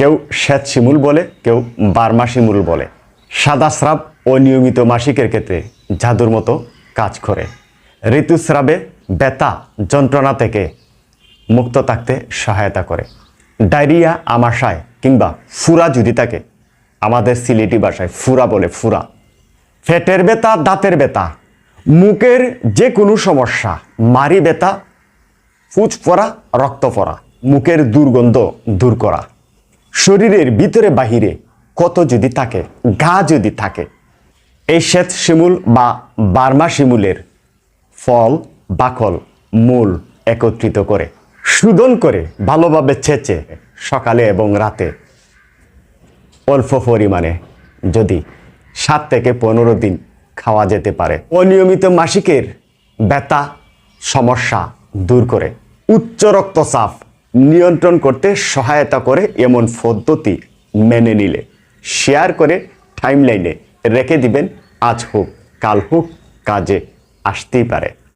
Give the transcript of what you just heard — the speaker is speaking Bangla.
কেউ শ্বেত শিমুল বলে, কেউ বার্মা শিমুল বলে। সাদা স্রাব অনিয়মিত মাসিকের ক্ষেত্রে জাদুর মতো কাজ করে। ঋতুস্রাবে ব্যথা যন্ত্রণা থেকে মুক্ত থাকতে সহায়তা করে। ডায়রিয়া আমাশায় কিংবা ফুরা যদি থাকে, আমাদের সিলেটি ভাষায় ফুরা বলে ফুরা। ফেটের ব্যথা, দাঁতের ব্যথা, মুখের যে কোনো সমস্যা মারি ব্যথা ফুচ পড়া, রক্ত পড়া, মুখের দুর্গন্ধ দূর করা। শরীরের ভিতরে বাহিরে কত যদি থাকে ঘা যদি থাকে, এই শ্বেত শিমুল বা বার্মা শিমুলের ফল বাকল মূল একত্রিত করে শোধন করে, ভালোভাবে ছেঁচে সকালে এবং রাতে অল্প পরিমাণে যদি সাত থেকে পনেরো দিন খাওয়া যেতে পারে। অনিয়মিত মাসিকের ব্যথা, সমস্যা দূর করে উচ্চ রক্তচাপ নিয়ন্ত্রণ করতে সহায়তা করে এমন পদ্ধতি মেনে নিলে। শেয়ার করে টাইমলাইনে রেখে দিবেন। আজ হোক, কাল হোক, কাজে আসতেই পারে।